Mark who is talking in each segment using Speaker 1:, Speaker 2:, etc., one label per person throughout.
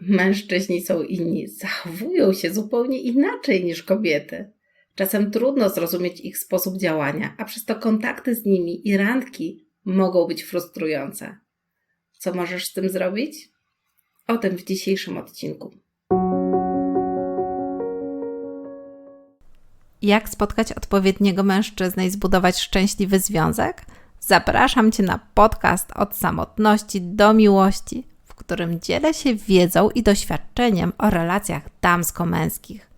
Speaker 1: Mężczyźni są inni, zachowują się zupełnie inaczej niż kobiety. Czasem trudno zrozumieć ich sposób działania, a przez to kontakty z nimi i randki mogą być frustrujące. Co możesz z tym zrobić? O tym w dzisiejszym odcinku.
Speaker 2: Jak spotkać odpowiedniego mężczyznę i zbudować szczęśliwy związek? Zapraszam Cię na podcast od samotności do miłości, którym dzielę się wiedzą i doświadczeniem o relacjach damsko-męskich.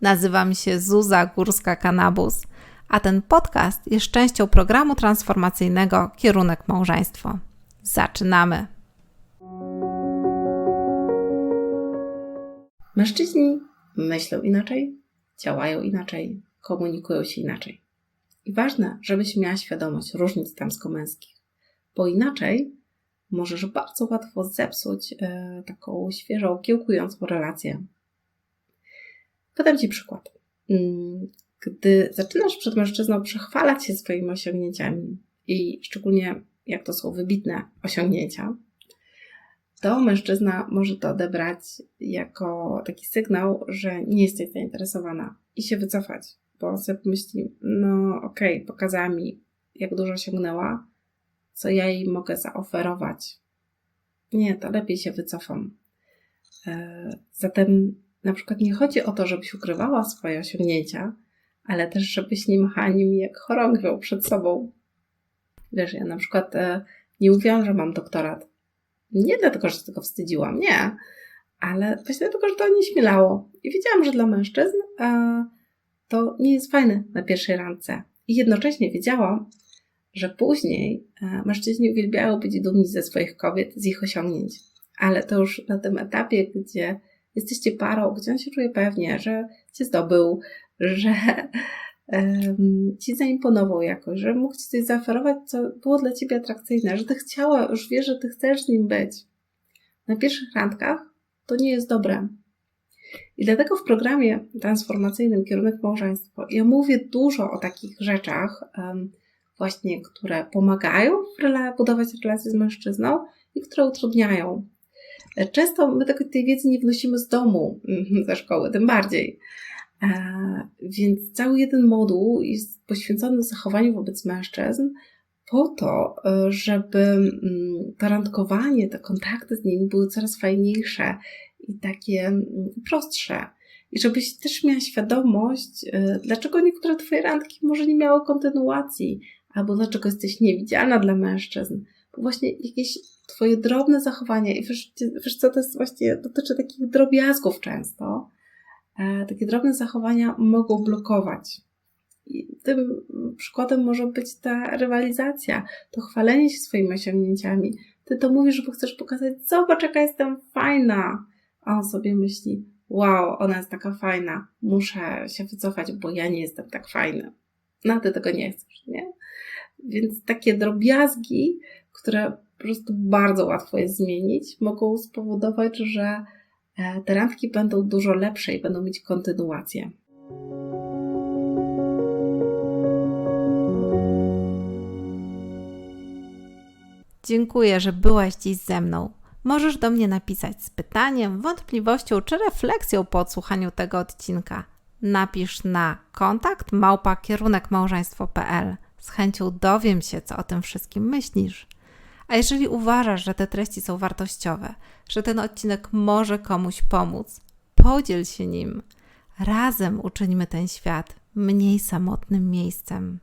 Speaker 2: Nazywam się Zuza Górska-Kanabus, a ten podcast jest częścią programu transformacyjnego Kierunek Małżeństwo. Zaczynamy!
Speaker 1: Mężczyźni myślą inaczej, działają inaczej, komunikują się inaczej. I ważne, żebyś miała świadomość różnic damsko-męskich, bo inaczej możesz bardzo łatwo zepsuć e, taką świeżą, kiełkującą relację. Podam Ci przykład. Mm, gdy zaczynasz przed mężczyzną przechwalać się swoimi osiągnięciami i szczególnie jak to są wybitne osiągnięcia, to mężczyzna może to odebrać jako taki sygnał, że nie jesteś zainteresowana i się wycofać, bo sobie pomyśli, no okej, okay, pokazała mi, jak dużo osiągnęła, co ja jej mogę zaoferować. Nie, to lepiej się wycofam. E, zatem na przykład nie chodzi o to, żebyś ukrywała swoje osiągnięcia, ale też żebyś nie machała nimi jak chorągwią przed sobą. Wiesz, ja na przykład e, nie mówiłam, że mam doktorat. Nie dlatego, że się tego wstydziłam, nie, ale właśnie dlatego, że to nie śmielało. I wiedziałam, że dla mężczyzn e, to nie jest fajne na pierwszej randce. I jednocześnie wiedziałam, że później e, mężczyźni uwielbiają być dumni ze swoich kobiet, z ich osiągnięć. Ale to już na tym etapie, gdzie jesteście parą, gdzie on się czuje pewnie, że cię zdobył, że um, ci zaimponował jakoś, że mógł ci coś zaoferować, co było dla ciebie atrakcyjne, że ty chciała, już wiesz, że ty chcesz z nim być. Na pierwszych randkach to nie jest dobre. I dlatego w programie transformacyjnym Kierunek Małżeństwo ja mówię dużo o takich rzeczach, um, właśnie, które pomagają w budować relacje z mężczyzną i które utrudniają. Często my tego, tej wiedzy nie wnosimy z domu, ze szkoły, tym bardziej. E, więc cały jeden moduł jest poświęcony zachowaniu wobec mężczyzn po to, e, żeby mm, to randkowanie, te kontakty z nimi były coraz fajniejsze i takie mm, prostsze. I żebyś też miała świadomość, e, dlaczego niektóre Twoje randki może nie miały kontynuacji, albo dlaczego jesteś niewidzialna dla mężczyzn. Bo właśnie jakieś Twoje drobne zachowania, i wiesz, wiesz co, to jest właśnie, dotyczy takich drobiazgów często, e, takie drobne zachowania mogą blokować. I tym przykładem może być ta rywalizacja, to chwalenie się swoimi osiągnięciami. Ty to mówisz, bo chcesz pokazać, zobacz, jaka jestem fajna. A on sobie myśli, wow, ona jest taka fajna, muszę się wycofać, bo ja nie jestem tak fajny. No, ty tego nie chcesz, nie? Więc takie drobiazgi, które po prostu bardzo łatwo jest zmienić, mogą spowodować, że e, te randki będą dużo lepsze i będą mieć kontynuację.
Speaker 2: Dziękuję, że byłaś dziś ze mną. Możesz do mnie napisać z pytaniem, wątpliwością czy refleksją po odsłuchaniu tego odcinka. Napisz na kontakt małpa kierunek-małżeństwo.pl. Z chęcią dowiem się, co o tym wszystkim myślisz. A jeżeli uważasz, że te treści są wartościowe, że ten odcinek może komuś pomóc, podziel się nim. Razem uczyńmy ten świat mniej samotnym miejscem.